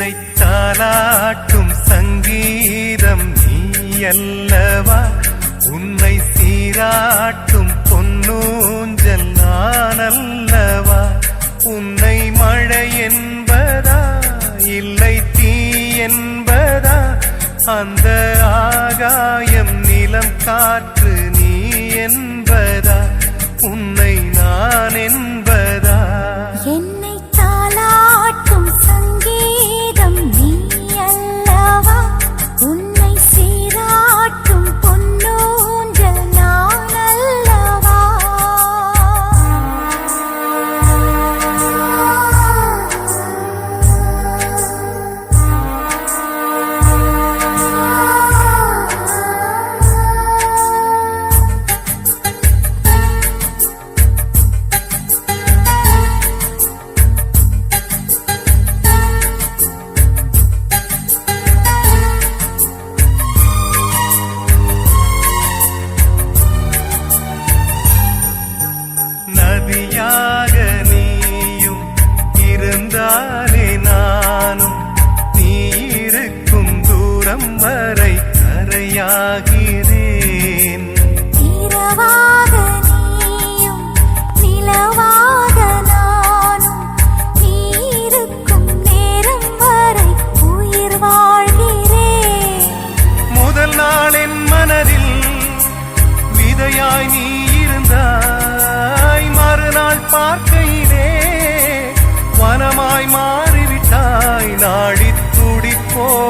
என்னை தாளாட்டும் சங்கீதம் நீ அல்லவா உன்னை சீராட்டும் பொன்னூஞ்சல் நானல்லவா? உன்னை மழை என்பதா? இல்லை தீ என்பதா? அந்த Bye. for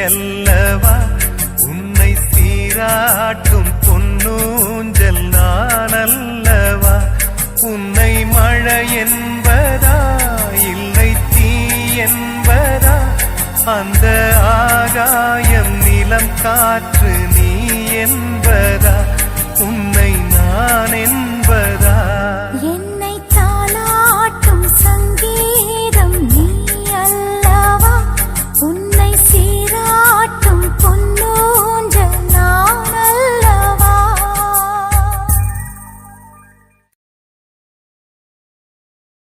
அல்லவா உன்னை சீராட்டும் பொன்னூஞ்சல் நான் அல்லவா உன்னை மழை என்பதா? இல்லை தீ என்பதா? அந்த ஆகாயம் நிலம் காற்று நீ என்பதா? உன்னை நான் என்பதா?